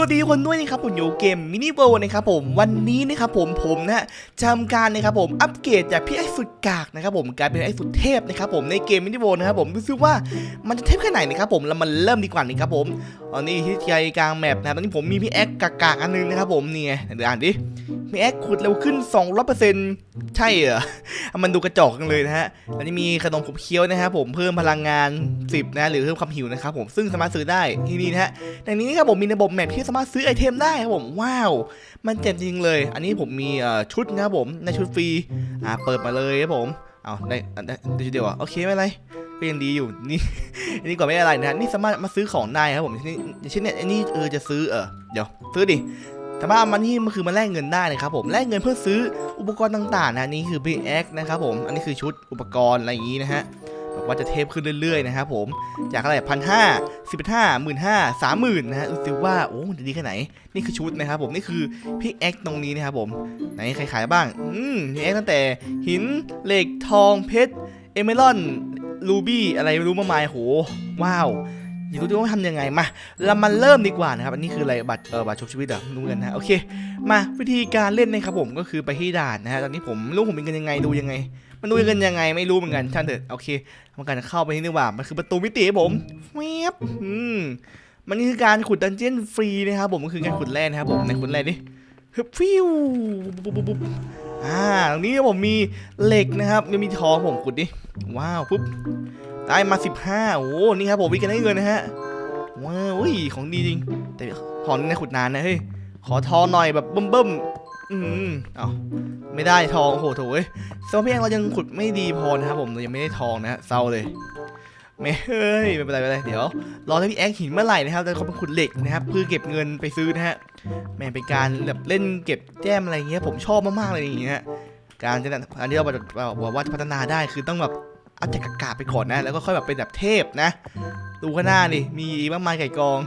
วัสดีคนด้วยนะครับผมอยู่เกมมินิเวิลด์นะครับผมวันนี้นะครับผมผมนะจำการนะครับผมอัปเกรดจากพี่ไอ้สุดกากนะครับผมกลายเป็นไอ้สุดเทพนะครับผมในเกมมินิเวิลด์นะครับผมดูซิว่ามันจะเทพแค่ไหนนะครับผมแล้วมันเริ่มดีกว่านะครับผมตอนนี้ที่ใจกลางแมปนะครับตอนนี้ผมมีพี่แอ๊กกากๆอันนึงนะครับผมนี่ไงเดี๋ยวอ่านดิ พี่แอ๊กขุดเร็วขึ้น 200%ใช่เหรอ มันดูกระจอกกันเลยนะฮะแล้วนี่มีขนมขบเคี้ยวนะครับผมเพิ่มพลังงาน 10 นะ หรือเพิ่มความหิวนะครับผมซึ่งสามารถซื้อได้ที่นี่นะฮะในนี้ครับผมมีระบบแมปที่สามารถซื้อไอเทมได้ครับผมว้าว มันเจ๋งจริงเลย อันนี้ผมมีชุดนะครับผมในชุดฟรีอ่าเปิดมาเลยครับผมเอาได้ได้ชุดเดียวอะโอเคไม่เป็นไรก็ยังดีอยู่นี่นนี้ก่อนไม่อะไรนะนี่สามารถมาซื้อของได้ครับผมเช่นเช่นเนี่ยอันนี้เออจะซื้อเออเดี๋ยวซื้อดิ สามารถเอามันนี่มันคือมาแลกเงินได้นะครับผมแลกเงินเพื่อซื้ออุปกรณ์ต่างๆนะนี่คือ p x นะครับผมอันนี้คือชุดอุปกรณ์อะไรอย่างนี้นะฮะบอกว่าจะเทพขึ้นเรื่อยๆนะครับผมจากอะไรพันห้าสิบห้าหมื่นห้าสามหมื่นนะฮะดูสิว่าโอ้มันจะดีแค่ไหน นี่คือชุดนะครับผมนี่คือพิกแอคตรงนี้นะครับผมไหนใครขายบ้างอืมพิกแอคตั้งแต่หินเหล็กทองเพชรเอเมรอนรูบี้อะไรไม่รู้มากมายโหว้าว อยากรู้ด้วยว่าทำยังไงมาเรามาเริ่มดีกว่านะครับอันนี้คืออะไรบัตรเออบัตรชุบชีวิตเหรอไม่รู้กันนะโอเค มาวิธีการเล่นนะครับผมก็คือไปที่ด่านนะฮะตอนนี้ผมรู้ผมเป็นกันยังไงดูยังไง มันดูกันยังไงไม่รู้เหมือนกันช่างเถอะโอเคทำการเข้าไปที่นี่ว่ามันคือประตูมิติผมแวบอืมมันนี่คือการขุดดันเจี้ยนฟรีนะครับผมก็คือการขุดแร่นะครับผมในขุดแร่ดิฮึบฟิวปุ๊บปุ๊บปุ๊บอ่าตรงนี้ผมมีเหล็กนะครับยังมีทองผมขุดดิว้าวปุ๊บ ได้มา 15 โอ้ นี่ครับผมวิกันได้เงินนะฮะ ว้าวอุ้ย ของดีจริง แต่ทองนี่นขุดนานนะ เฮ้ย ขอทองหน่อยแบบเบิ่มๆอืมเอาไม่ได้ทองโอ้โหโถเว้ยโซเพียงเรายังขุดไม่ดีพอนะครับผมเรายังไม่ได้ทองนะฮะเศร้าเลยไม่เฮ้ยไม่เป็นไรไม่เป็นไรเดี๋ยวรอให้พี่แอ๊กหินเมื่อไหร่นะครับจะเขาเป็นขุดเหล็กนะครับเพื่อเก็บเงินไปซื้อนะฮะแม่เป็นการแบบเล่นเก็บแจ้มอะไรเงี้ยผมชอบมากๆเลยอย่างเงี้ยการจะอันนี้เราบอกว่าจะพัฒนาได้คือต้องแบบ เอาจากกากาไปก่อนนะ แล้วก็ค่อยแบบเป็นแบบเทพนะ ดูข้างหน้านี่มีมากมายไก่กอง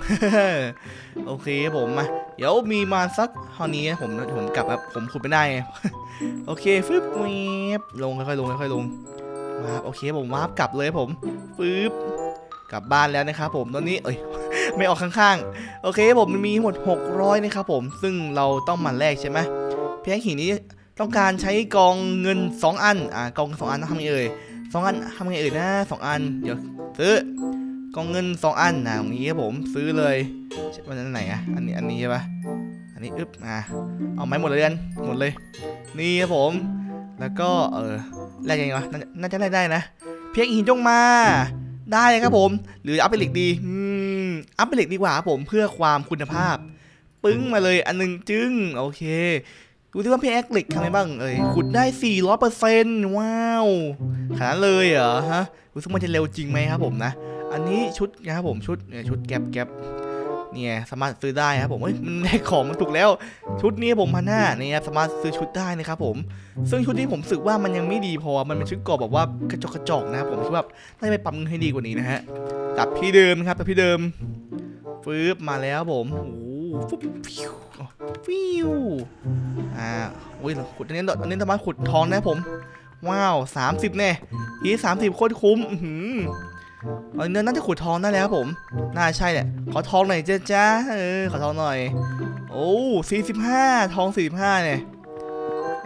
โอเคผมมาเดี๋ยวมีมาสักเท่านี้นะผมผมกลับครับผมขุดไม่ได้ โอเคฟึบเวบลงค่อยๆลงค่อยๆลงมาโอเคผมวาร์ปกลับเลยผมฟึบกลับบ้านแล้วนะครับผมตอนนี้เอ้ยไม่ออกข้างๆ โอเคผมมันมีหมด 600 นะครับผม ซึ่งเราต้องมาแลกใช่ไหมเพียงหินนี้ต้องการใช้กองเงิน 2 อัน อ่ากองสองอันต้องทำยังไงเอ่ย สองอันทำไงเอ่ยนะสองอัน เดี๋ยวซื้อกองเงิน2อันนะตรงนี้ครับผมซื้อเลยมันอันไหนอะอันนี้อันนี้ใช่ปะอันนี้อึ๊บอ่าเอาไม้หมดเลยกันหมดเลย นี่ครับผม แล้วก็เออแรกยังไงวะน่าจะน่าจะแรกได้นะ เพียงหินจงมาได้ครับผม หรืออัพเป็นเหล็กดีอืมอัพเป็นเหล็กดีกว่าครับผมเพื่อความคุณภาพ ปึ้งมาเลยอันหนึงจึ้งโอเค ดูที่ว่าพี่แอ็กเหล็กทำอะไรบ้างเอ้ยขุดได้ 400%ว้าว ขนาดนั้นเลยเหรอฮะรู้สึกมันจะเร็วจริงไหมครับผมนะ อันนี้ชุดนะครับผมชุดเนี่ยชุดแก๊ปแก๊ปเนี่ยสามารถซื้อได้ครับผมเฮ้ยมันได้ของมันถูกแล้ว ชุดนี้ผมพันห้าเนี่ยสามารถซื้อชุดได้นะครับผม ซึ่งชุดนี้ผมรู้สึกว่ามันยังไม่ดีพอมันเป็นชุดเกรอบแบบว่ากระจอกกระจอกนะครับผมคิดว่าน่าจะไปปรับให้ดีกว่านี้นะฮะกลับที่เดิมครับกลับที่เดิมฟืบมาแล้วผมโอ้ โหฟุบฟิวฟิวอ่าอุ้ยขุดอันนี้อันนี้สามารถขุดทองได้ผม ว้าว30แน่อีสามสิบโคตรคุ้มอื้อหืออันนี้น่าจะขุดทองได้แล้วผม น่าใช่แหละ ขอทองหน่อยเจ้าจ้าเออ ขอทองหน่อย โอ้สี่สิบห้าทองสี่สิบห้าเนี่ย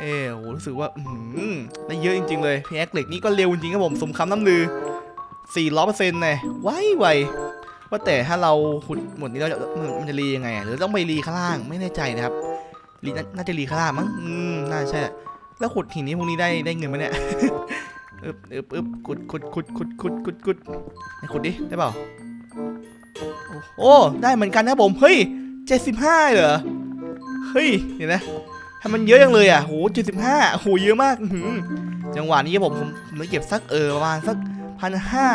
เออโหรู้สึกว่า อือหือได้เยอะจริง ๆ เลย พี่แอคเหล็กนี่ก็เร็วจริงครับผม สมคำน้ำลือ400%เลยไวไว ว่าแต่ถ้าเราขุดหมดนี้เราจะมันจะรียังไงหรือต้องไปรีข้างล่างไม่แน่ใจนะครับรีน่าจะรีข้างล่างมั้งอืมน่าใช่แล้วขุดหินนี้พวกนี้ได้ได้เงินไหมเนี่ยอึบอึบอึบขุดขุดขุดขุดขุดขุดขุดขุดดิได้เปล่าโอ้ได้เหมือนกันนะผมเฮ้ย75เหรอเฮ้ยเดี๋ยวนะทำมันเยอะจังเลยอะโหเจ็ดสิบห้าโหเยอะมากจังหวะนี้ผมผมผมเลยเก็บสักเออประมาณสักพันห้า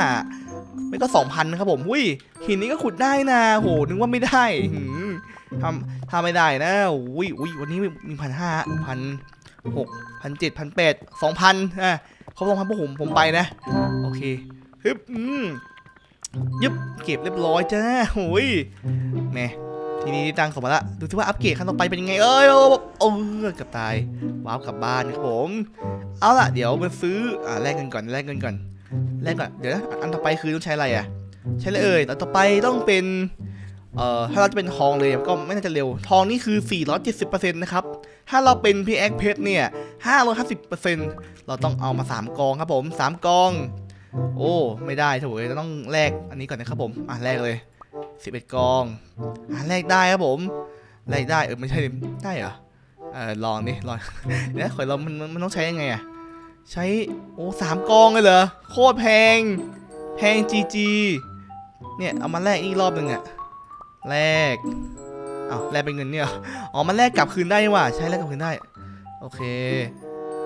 ไม่ก็สองพันนะครับผมอุ้ยหินนี้ก็ขุดได้นะโหนึกว่าไม่ได้ทำทำไม่ได้นะอุ้ยอุ้ยวันนี้มีพันห้าพันหกพันเจ็ดพันแปดสองพันอะเขาสองพันพวกผมผมไปนะ โอเคฮึบอืมยึบเก็บเรียบร้อยจ้าโอ้ยแม่ทีนี้ด้ตังสมบัติละดูสิว่าอัปเกรดขั้นต่อไปเป็นยังไง เอ้ยโอ้โอ้เกับตายว้าวกลับบ้านครับผม เอาล่ะ เดี๋ยวมาซื้ออ่าแลกเงินก่อนแลกเงินก่อน แลกก่อนเดี๋ยวนะอันต่อไปคือต้องใช้อะไรอะ ใช้เลยเอ่ยแต่ต่อไปต้องเป็นเอ่อถ้าเราจะเป็นทองเลยก็ไม่น่าจะเร็ว ทองนี่คือ 470%นะครับ ถ้าเราเป็นพีแอคเพชรเนี่ย550%เราต้องเอามา 3 กองครับผม 3 กอง โอ้ ไม่ได้โถูกเลยต้องแลกอันนี้ก่อนนะครับผม อะแลกเลย 11 กองอะแลกได้ครับผม แลกได้เออไม่ใช่ได้เหรอเออลองดิลองเดี๋ยวขอเรามันมันมันต้องใช้ยังไงอะ ใช้โอ้สามกองเลยเหรอ โคตรแพง แพงจีจีเนี่ย เอามาแลกอีกรอบหนึ่งอะแลกเอาแลกเป็นเงินเนี่ยอ๋อมันแลกกลับคืนได้ว่าใช้แลกกลับคืนได้ โอเค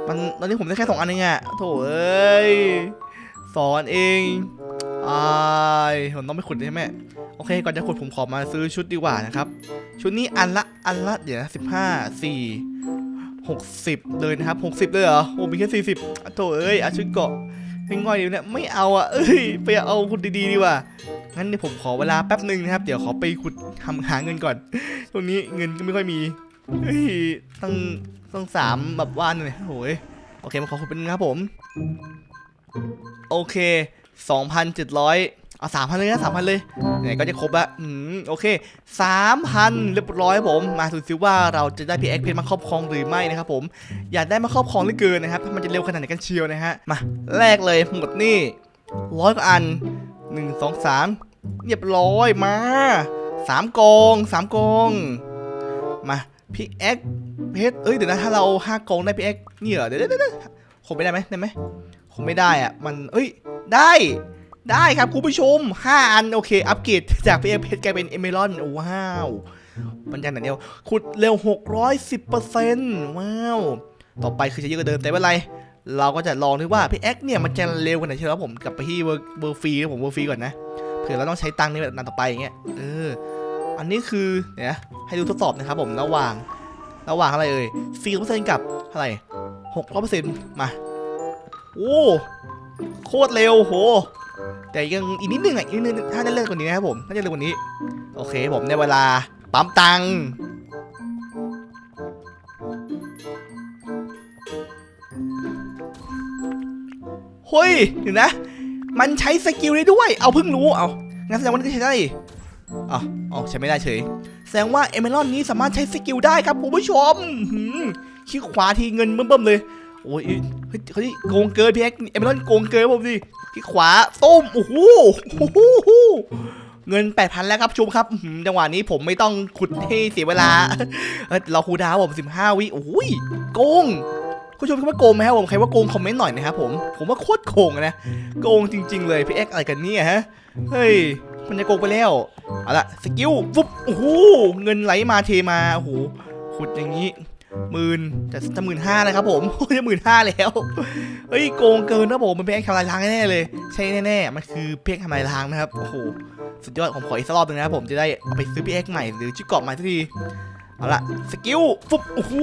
มันตอนนี้ผมได้แค่สองอันเองอะโถเอ้ยสองอันเองอายผมต้องไปขุดใช่ไหมโอเค ก่อนจะขุดผมขอมาซื้อชุดดีกว่านะครับ ชุดนี้อันละอันละเดี๋ยวนะสิบห้าสี่ หกสิบเลยนะครับหกสิบเลยเหรอ โอ้มีแค่สี่สิบโถเอ้ยอาชุดเกาะให้ง่อยดีเนี่ยไม่เอาอะ เอ้ย ไปเอาขุดดีๆดีกว่า งั้นเดี๋ยวผมขอเวลาแป๊บหนึ่งนะครับ เดี๋ยวขอไปขุดทำหาเงินก่อน ตรงนี้เงินก็ไม่ค่อยมีเฮ้ยต้องต้องสามแบบว่านเลยโอ้ยโอเคมาขอขุดเป็นครับผม โอเคสองพัน เอาสามพันเลยนะสามพันเลยไหนก็จะครบละอืมโอเคสามพันเรียบร้อยผม มาดูซิว่าเราจะได้พีเอ็กเพนมาครอบครองหรือไม่นะครับผม อยากได้มาครอบครองเหลือเกินนะครับถ้ามันจะเร็วขนาดไหนกันเชียวนะฮะ มาแรกเลยหมดนี่ร้อยกว่าอันหนึ่งสองสามเรียบร้อยมาสามกองสามกองมาพีเอ็กเพชรเอ้ยเดี๋ยวนะถ้าเราห้ากองได้พีเอ็กนี่เหรอเดี๋ยวเดี๋ยวเดี๋ยวคงไม่ได้ไหมได้ไหมคงไม่ได้อะมันเอ้ยได้ ได้ครับคุณผู้ชม 5 อันโอเค อัปเกรดจากพีเอเพชรกลายเป็นเอเมรอนว้าวมันจะไหนเดียวขุดเร็ว 610%ว้าว ต่อไปคือจะเยอะกว่าเดิมแต่ไม่เป็นไร เราก็จะลองดูว่าพี่แอ็กเนี่ยมันจะเร็วขนาดไหนเชียวผมกลับไปที่เวอร์เวอร์ฟรีนะผมเวอร์ฟรีก่อนนะเผื่อเราต้องใช้ตังค์ในแบบนั้นต่อไปอย่างเงี้ยเอออันนี้คือเนี่ยให้ดูทดสอบนะครับผมระหว่างระหว่างอะไรเอ่ยสี่เปอร์เซ็นต์กับเท่าไรหกร้อยเปอร์เซ็นต์มา โอ้ โคตรเร็วโห แต่ยังอีกนิดนึงอะอีกนิดนึงถ้าได้เร็วกว่านี้นะครับผมถ้าจะเร็วกว่านี้ โอเคผมในเวลาปั๊มตังค์เฮ้ยเดี๋ยวนะ มันใช้สกิลได้ด้วย เอาเพิ่งรู้ เอางั้นแสดงว่านี่ใช้ได้อ๋ออ๋อใช้ไม่ได้เฉย แสดงว่าเอเมรอนนี้สามารถใช้สกิลได้ครับคุณผู้ชมหืมคลิกขวาทีเงินเบิ่มๆเลย โอ้ยเฮ้ยเฮ้ยโกงเกินพี่แอ็กเอเมรอนโกงเกินผมดิ คลิกขวาต้มโอ้โหเงิน 8,000 แล้วครับชุมครับจังหวะนี้ผมไม่ต้องขุดให้เสียเวลา เราคูดาวผม 15 วิโอ้ยโกงคุณผู้ชมคิดว่าโกงไหมครับผมใครว่าโกงคอมเมนต์หน่อยนะครับผมผมว่าโคตรโกงนะโกงจริง ๆ เลยพี่แอ็กอะไรกันเนี่ยฮะเฮ้ยมันจะโกงไปแล้วเอาละสกิลปุ๊บโอ้โหเงินไหลมาเทมาโอ้โหขุดอย่างนี้ หมื่นแต่จะหมื่นห้านะครับผมโอ้จะหมื่นห้าแล้ว เฮ้ยโกงเกินนะผมมันเป็นแอ็กทำลายล้างแน่เลย ใช่แน่ๆมันคือเพกทำลายล้างนะครับโอ้โหสุดยอดผมขออีกสักรอบหนึงนะครับผมจะได้เอาไปซื้อพี่แอ็กใหม่หรือชื่อกรอบใหม่สักทีเอาละสกิลปุ๊บโอ้โห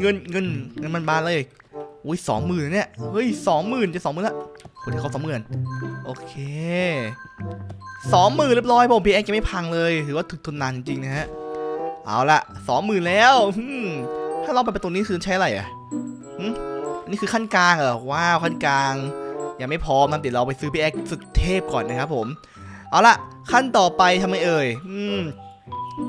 เงินเงินเงินมันบานเลยอุ้ยสองหมื่นเนี่ยเฮ้ยสองหมื่นจะสองหมื่นละคนที่เขาสองหมื่นโอเคสองหมื่นเรียบร้อยผมพีเอ็กจะไม่พังเลยถือว่าถึกทนนานจริงๆนะฮะเอาละสองหมื่นแล้วอืม ถ้าเราไปประตูนี้คือใช้อะไรอะหึอันนี้คือขั้นกลางเหรอ ว้าว ขั้นกลาง ยังไม่พร้อมนะเดี๋ยวเราไปซื้อพีเอ็กสุดเทพก่อนนะครับผม เอาละขั้นต่อไปทำไมเอ่ย อืม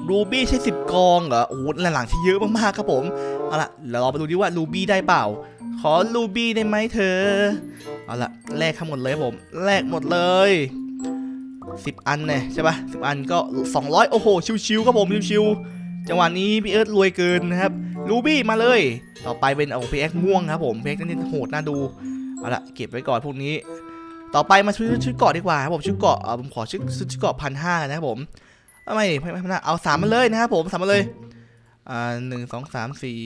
รูบี้ใช้สิบกองเหรอ โอ้โหหลังๆใช้เยอะมากๆครับผม เอาละเดี๋ยวเราไปดูดิว่ารูบี้ได้เปล่า ขอรูบี้ได้ไหมเธอ เอาละแลกทั้งหมดเลยผม แลกหมดเลยสิบอันเนี่ยใช่ปะสิบอันก็200โอ้โห ชิวๆครับผม ชิวๆจังหวะนี้พี่เอิร์ธรวยเกินนะครับ รูบี้มาเลย ต่อไปเป็นเอาพีเอ็กม่วงครับผมพีเอ็กนี่โหดน่าดู เอาละเก็บไว้ก่อนพวกนี้ ต่อไปมาชุดชุดเกาะดีกว่าครับผมชุดเกาะผมขอชุดชุดเกาะพันห้านะครับผมไม่ไม่ไม่ไม่เอาสามมาเลยนะครับผมสามมาเลยอ่าหนึ่งสองสามสี่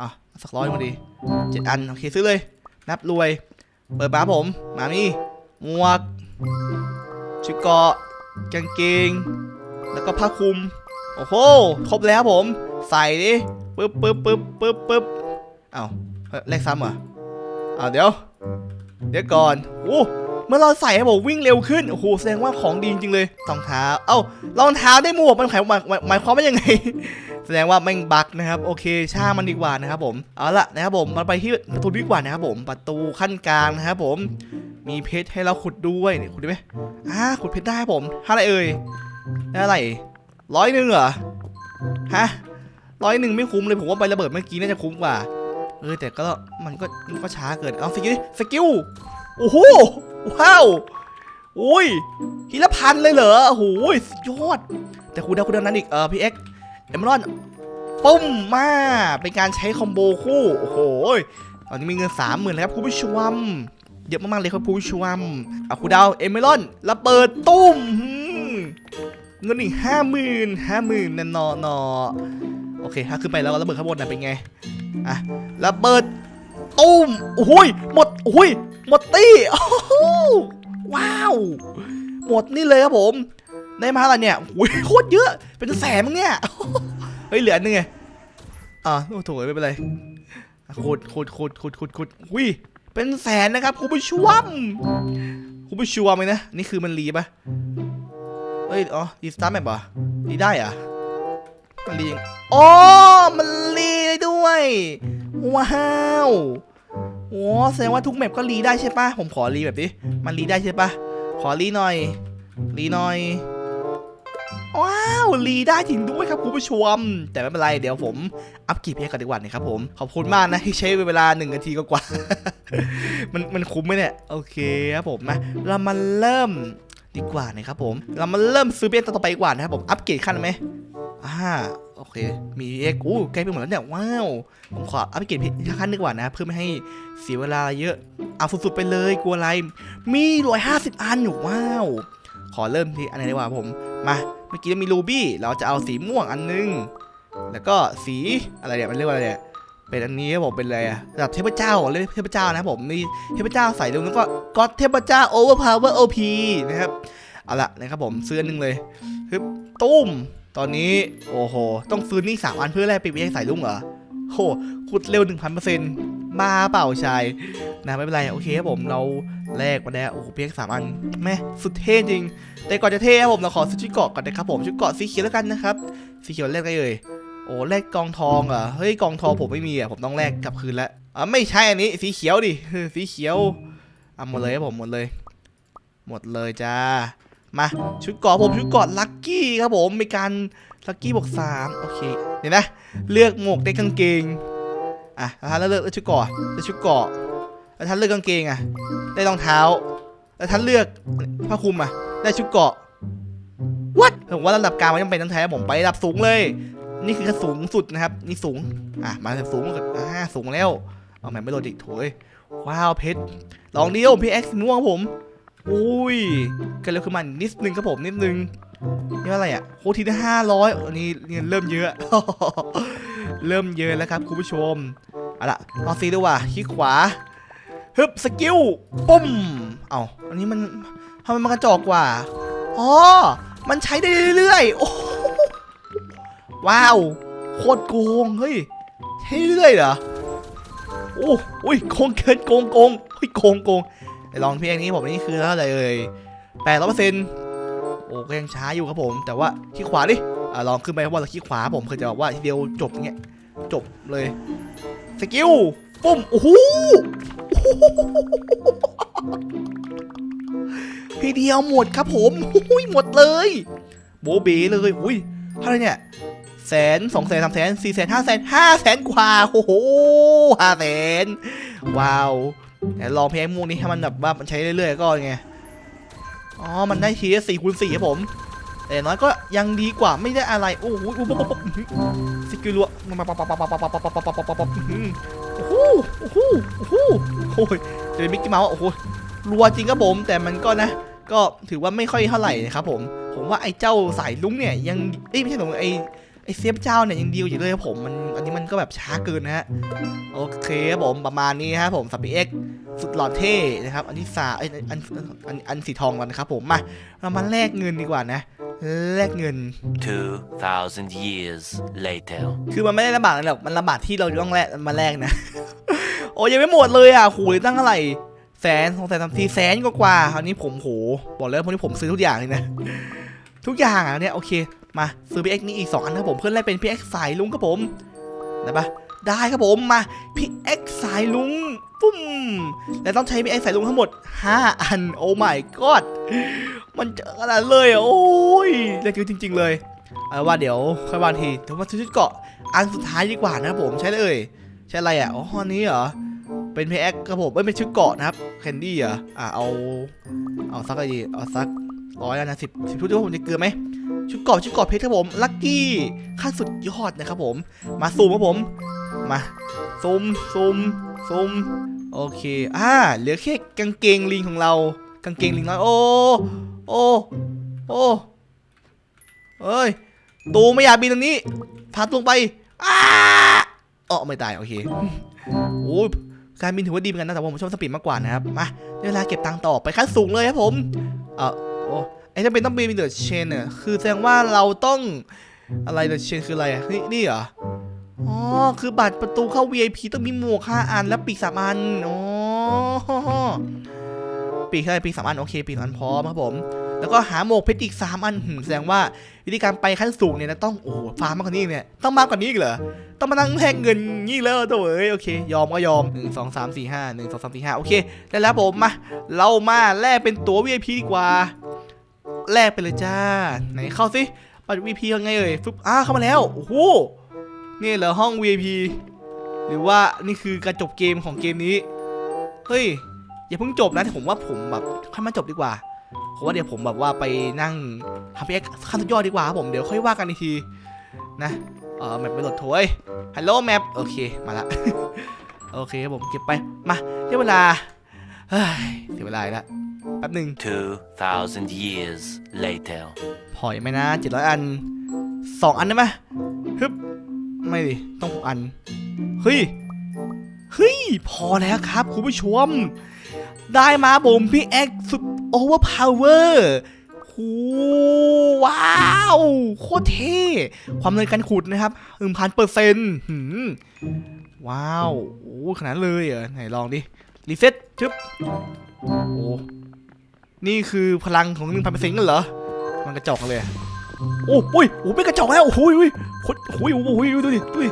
อะสักร้อยมาดีเจ็ดอันโอเคซื้อเลย นับรวย เปิดมาบผม มานี่หมวกชุดเกาะกางเกง แล้วก็ผ้าคลุม โอ้โห ครบแล้วผม ใส่ดิ ปึ๊บปึ๊บปึ๊บปึ๊บปึ๊บเอ้าเลขซ้ำเหรออ้าวเดี๋ยว เดี๋ยวก่อนโอ้เมื่อเราใส่ให้ผมวิ่งเร็วขึ้นโอ้โหแสดงว่าของดีจริงเลยรองเท้า เอ้ารองเท้าได้หมวกมันหมายหมายหมายความว่ายังไง แสดงว่าแม่งบักนะครับโอเคช่างมันดีกว่านะครับผมเอาละนะครับผมมาไปที่ประตูดีกว่านะครับผมประตูขั้นกลางนะครับผม มีเพชรให้เราขุดด้วยเนี่ยขุดได้ไหมอ่าขุดเพชรได้ครับผมเท่าไรเอ่ยได้อะไรร้อยหนึ่งเหรอฮะ ร้อยหนึ่งไม่คุ้มเลยผมว่าใบระเบิดเมื่อกี้น่าจะคุ้มกว่า เออแต่ก็มันก็มันก็ช้าเกินเอาสกิลสกิลโอ้โหว้าวอุ้ยทีละพันเลยเหรอโอ้โหสุดยอด แต่คูดาวคูดาวนั้นอีกเออพี่เอ็กเอมรอนปุ้มมาเป็นการใช้คอมโบคู่โอ้โหตอนนี้มีเงินสามหมื่นแล้วครับคุณผู้ชมเยอะมากๆเลยครับคุณผู้ชมเอาคูดาวเอมรอนระเบิดตุ้มเงินอีกห้าหมื่นห้าหมื่นนอนอโอ เคถ้าขึ้นไปแล้วระเบิดข้างบนน่ะเป็นไงอะระเบิดตุ้มโอ้ยหมดโอ้ยหมดตี้โอ้โหว้าวหมดนี่เลยครับผมได้มาอะไรเนี่ยโอ้ยโคตรเยอะเป็นแสนมั้งเนี่ยเฮ้ยเหลืออันนึงไงอ่าโอ้โถไม่เป็นไรอะขุดขุดขุดขุดขุดขุดอุ้ยเป็นแสนนะครับคุณผู้ชมคุณผู้ชมเลยนะนี่คือมันรีปะเอ้ยอ๋อรีสตาร์ทแมปเหรอรีได้อะ มันรียงอ๋อมันรีได้ด้วย ว้าวโอ้แสดงว่าทุกแมปก็รีได้ใช่ปะผมขอรีแบบนี้มันรีได้ใช่ปะขอรีหน่อยรีหน่อยว้าวรีได้จริงด้วยครับคุณผู้ชม แต่ไม่เป็นไรเดี๋ยวผมอัพกีพีให้ก่อนดีกว่านะครับผมขอบคุณมากนะที่ใช้เวลาหนึ่งนาทีกว่ามันมันคุ้มไหมเนี่ยโอเคครับผมมาเรามาเริ่มดีกว่านะครับผม เรามาเริ่มซื้อเบสต่อไปดีกว่านะครับผมอัพเกรดขั้นไหม อ่าโอเค มีเอ็กอู้ใกล้ไปหมดแล้วเนี่ย ว้าว ผมขออัพเกรดขั้นดีกว่านะ เพื่อไม่ให้เสียเวลาเยอะ เอาสุดๆไปเลยกลัวอะไร มีร้อยห้าสิบอันอยู่ว้าว ขอเริ่มที่อันไหนดีกว่าผม มา เมื่อกี้มีรูบี้ เราจะเอาสีม่วงอันนึง แล้วก็สีอะไรเนี่ย มันเรียกว่าอะไรเนี่ยเป็นอันนี้ครับผมเป็นอะไรอะระดับเทพเจ้าเรียกเทพเจ้านะผมมีเทพเจ้าใส่ลงแล้วก็ก็เทพเจ้าโอเวอร์พาวเวอร์โอพีนะครับเอาละนะครับผมซื้อหนึงเลยฮึบตุ้มตอนนี้โอ้โห ต้องซื้อนี่สามอันเพื่อแลกปีกให้ใส่ลุงเหรอโหขุดเร็ว1,000%มาเปล่าชายนะไม่เป็นไรโอเคครับผมเราแลกมาแล้วโอ้โหเพียงสามอันแม่สุดเท่จริง แต่ก่อนจะเท่ครับผมเราขอซื้อชุดเกาะก่อนนะครับผมชุดเกาะสีเขียวแล้วกันนะครับสีเขียวแลกได้เลยโอ้แลกกองทองเหรอเฮ้ยกองทองผมไม่มีอะผมต้องแลกกลับคืนแล้วอะไม่ใช่อันนี้สีเขียวดิสีเขียวอะหมดเลยครับผมหมดเลย หมดเลยจ้า มาชุดเกาะผมชุดเกาะลัคกี้ครับผมมีการลัคกี้บวกสามโอเคเดี๋ยวนะ เลือกหมวกได้กางเกงอะแล้วท่านเลือกชุดเกาะได้ชุดเกาะแล้วท่านเลือกกางเกงอะ ได้รองเท้า แล้วท่านเลือกผ้าคลุมอะ ได้ชุดเกาะวัดผมว่าระดับกลางมันยังเป็นตั้งแท้ผมไประดับสูงเลย นี่คือสูงสุดนะครับ นี่สูงอะมาสูงอ่าสูงแล้วเอาแมไม่โหลดอีกโถยว้าวเพชรลองเดียวพี่เอ็กซ์ม่วงผม อุ้ยกันเร็วขึ้นมานิดนึงครับผมนิดนึงนี่ว่าอะไรอะโคทีได้ห้าร้อยอันนี้เงินเริ่มเยอะ เริ่มเยอะแล้วครับคุณผู้ชมเอาละลองซีดูว่าคลิกขวาฮึบสกิลปุ้มเอาอันนี้มันทำไมมันกระจอกกว่าอ๋อมันใช้ได้เรื่อยๆโอ้โหว้าวโคตรโกงเฮ้ยใช้เรื่อยเหรอโอ้ยโกงเกินโกงโกงเฮ้ยโกงโกง ลองเพลงนี้ผมนี่คือเท่าไหร่เอ่ยแปดร้อยเปอร์เซ็นต์โอ้ก็ยังช้าอยู่ครับผม แต่ว่าที่ขวาดิอ่าลองขึ้นไปเพราะว่าเราขี้ขวาผมเคยจะบอกว่าทีเดียวจบเงี้ยจบเลยสกิลปุ้มโอ้โหทีเดียวหมดครับผมอุ้ยหมดเลย โบเบเลยอุ้ยเท่าไรเนี่ยแสนสองแสนสามแสนสี่แสนห้าแสนห้าแสนกว่าโอ้โหห้าแสนว้าว ลองเพลงมูนี้ให้มันแบบว่ามันใช้เรื่อยๆก็ไง อ๋อ มันได้ทีสี่คูณสี่ครับผม แต่น้อยก็ยังดีกว่าไม่ได้อะไร โอ้โหอุ๊บปุ๊บปุ๊บสกิลลัวมาปับปับปับปับปับปับปับปับปับปับปับปับโอ้โหโอ้โหโอ้โหโอ้ยเจอมิกกี้เมาส์โอ้โหรัวจริงครับผม แต่มันก็นะ ก็ถือว่าไม่ค่อยเท่าไหร่นะครับผม ผมว่าไอ้เจ้าสายลุงเนี่ยยังเอ้ยไม่ใช่ผมไอ้ ไอ้เซฟเจ้าเนี่ยยังดีอยู่เลยครับผมมันอันนี้มันก็แบบช้าเกินนะฮะโอเคครับผมประมาณนี้ครับผมสับปีเอ็กสุดหล่อเท่นะครับ อันที่สาไอ้ยอันอันอันอันสีทองกันนะครับผมมาเรามาแลกเงินดีกว่านะแลกเงิน 2,000 years later. คือมันไม่ได้ลำบากอะไรหรอกมันลำบากที่เราต้องแลกมาแลกนะ โอ้ยังไม่หมดเลยอะขู่ตั้งเท่าไหร่แสนสองแสนสามสี่แสนกว่าๆคราวนี้ผมโหบอกเลยพวกนี้ผมซื้อทุกอย่างเลยนะ ทุกอย่างอะเนี่ยโอเค มาซื้อ PX นี่อีก 2 อันครับผมเพื่อนแลกเป็น PX สายลุงครับผมได้ปะได้ครับผมมา PX สายลุงปุ้มและต้องใช้ PX สายลุงทั้งหมด 5 อันโอ้ my god มันเจอขนาดเลยอะโอ้ยเล่นเยอจริง ๆ เลยเอาว่าเดี๋ยวค่อยวางทีเดี๋ยวมาซื้อชุดเกาะอันสุดท้ายดีกว่านะครับผมใช่เลยใช่อะไรอะอ๋ออันนี้เหรอเป็นเพแอคครับผมไม่เป็นชุดเกาะนะครับแคนดี้เหรออะเอาเอาสักอะไรดีเอาสัก ร้อยแล้วนะสิบสิบชุดที่ผมจะเกลือไหมชุดเกาะชุดเกาะเพชรครับผมลัคกี้ขั้นสุดยอดนะครับผม มาซูมครับผม มาซูมซูมซูมโอเคอ่าเหลือแค่กางเกงลิงของเรา กางเกงลิงน้อยโอ้โอ้โอ้เอ้ยตูไม่อยากบินตรงนี้พาตรงไปอ้าอ๋อไม่ตายโอเคโอ้ยการบินถือว่าดีเหมือนกันนะแต่ผมชอบสปีดมากกว่านะครับมาเวลาเก็บตังค์ต่อไปขั้นสูงเลยครับผมเออ โอ้ไอ้ถ้าเป็นต้องบินเดอะเชนเนี่ยคือแสดงว่าเราต้องอะไรเดอะเชนคืออะไรอะนี่นี่เหรออ๋อคือบัตรประตูเข้า VIP ต้องมีหมวกห้าอันและปีกสามอันอ๋อปีกอะไรปีกสามอันโอเคปีกสามอันพร้อมครับผม แล้วก็หาหมวกเพชรอีกสามอันแสดงว่าวิธีการไปขั้นสูงเนี่ยนะต้องโอ้ฟาร์มมากกว่านี้เนี่ยต้องมากกว่านี้อีกเหรอต้องมานั่งแลกเงินงี้เลยตัวเอ้ยโอเค ยอมก็ยอมหนึ่งสองสามสี่ห้าหนึ่งสองสามสี่ห้าโอเคได้แล้วผมมาเรามาแลกเป็นตั๋ว VIP ดีกว่า แลกไปเลยจ้า ไหนเข้าสิบัตร VIP ยังไงเอ่ยฟึบอ้าเข้ามาแล้วโอ้โหนี่เหรอห้อง VIP หรือว่านี่คือการจบเกมของเกมนี้เฮ้ยอย่าเพิ่งจบนะแต่ผมว่าผมแบบค่อยมาจบดีกว่า เพราะว่าเดี๋ยวผมแบบว่าไปนั่งทำเอ็กขั้นสุดยอดดีกว่าครับผมเดี๋ยวค่อยว่ากันอีกทีนะเออแมปไปโหลดโถยฮัลโหลแมปโอเคมาละโอเคครับผมเก็บไปมาได้เวลาเฮ้ยเสียเวลาอีกแล้วแป๊บหนึ่ง2,000 years later. พอยังไหมนะเจ็ดร้อยอันสองอันได้ไหมฮึบไม่ดิต้องหกอันเฮ้ยเฮ้ยพอแล้วครับคุณผู้ชม ได้มาผมพี่แอ็กสุด โอเวอร์พาวเวอร์โว้าว โคตรเท่ ความเลยการขุดนะครับหนึ่งพันเปอร์เซ็นต์ว้าว โอ้ขนาดเลยเหรอ ไหนลองดิ รีเซ็ตชึบ โอ้ นี่คือพลังของหนึ่งพันเปอร์เซ็นต์กันเหรอ มันกระจอกเลย โอ้อุ้ยโอ้เป็นกระจอกแล้ว โอ้โหอุ้ยโอ้โหโอ้โหดูดิดูดิ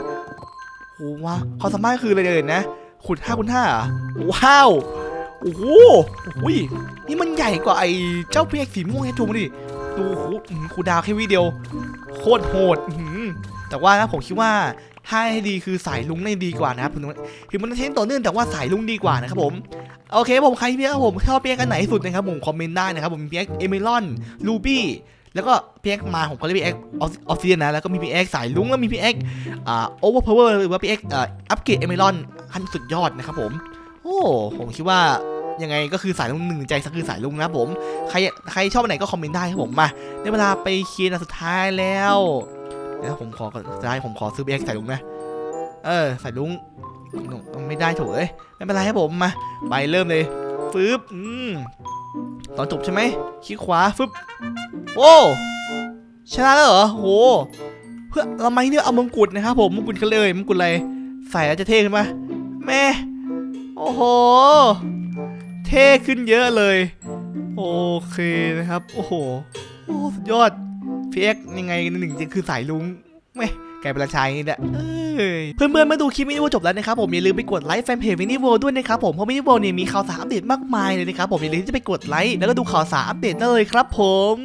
โอ้ว้าความสามารถคืออะไรเลยนนะ ขุดห้าคูณห้าอ้าว อ้โหโอ้ยนี่มันใหญ่กว่าไอ้เจ้าเพียกสีม่วงแค่ทูมดิดูโอ้โหอื้อหือคูดาวแค่วิเดียว โคตรโหดหืแต่ว่านะผมคิดว่าถ้าให้ดีคือสายลุงน่าจะดีกว่านะครับถึงมันถึงมันจะเช้นต่อเนื่องแต่ว่าสายลุงดีกว่านะครับผมโอเคผมใครเพียกผมชอบเพียกกันไหนสุดนะครับผมคอมเมนต์ได้นะครับผมมีเพียกเอเมลอนลูบี้แล้วก็เพียกมาผมก็เรียกเพียกออฟเซียนนะแล้วก็มีเพียกสายลุงแล้วมีเพียกอ่าโอเวอร์พาวเวอร์หรือว่าเพียกอ่าอัปเกรดเอเมลอนขั้นสุดยอดนะครับผม โอ้ผมคิดว่า ยังไงก็คือสายลุงหนึ่งใจสักคือสายลุงนะผม ใครใครชอบอันไหนก็คอมเมนต์ได้ครับผมมาได้เวลาไปเคลียร์อันสุดท้ายแล้วเดี๋ยวผมขอก่อนสุดท้ายผมขอซื้อเพียกสายลุงนะเออสายลุงไม่ได้โถเอ้ยไม่เป็นไรครับผมมาไปเริ่มเลยฟึบอืมตอนจบใช่ไหมคลิกขวาฟึบโอ้ชนะแล้วเหรอโหเพื่อเราไม่เนี่ยเอามงกุฎนะครับผมมงกุฎกันเลยมงกุฎอะไรใส่แล้วจะเท่ขึ้นปะแม่โอ้โห เท่ขึ้นเยอะเลย โอเคนะครับ โอ้โหโอ้สุดยอดพีเอ็กยังไงหนึ่งจริงคือสายลุงไม่กลายเป็นราชายนี่แหละเอ้ยเพื่อนๆมาดูคลิปวิดีโอจบแล้วนะครับผมอย่าลืมไปกดไลค์แฟนเพจวินิโวด้วยนะครับผมเพราะวินิโวเนี่ยมีข่าวสารอัปเดตมากมายเลยนะครับผมอย่าลืมที่จะไปกดไลค์แล้วก็ดูข่าวสารอัปเดตได้เลยครับผม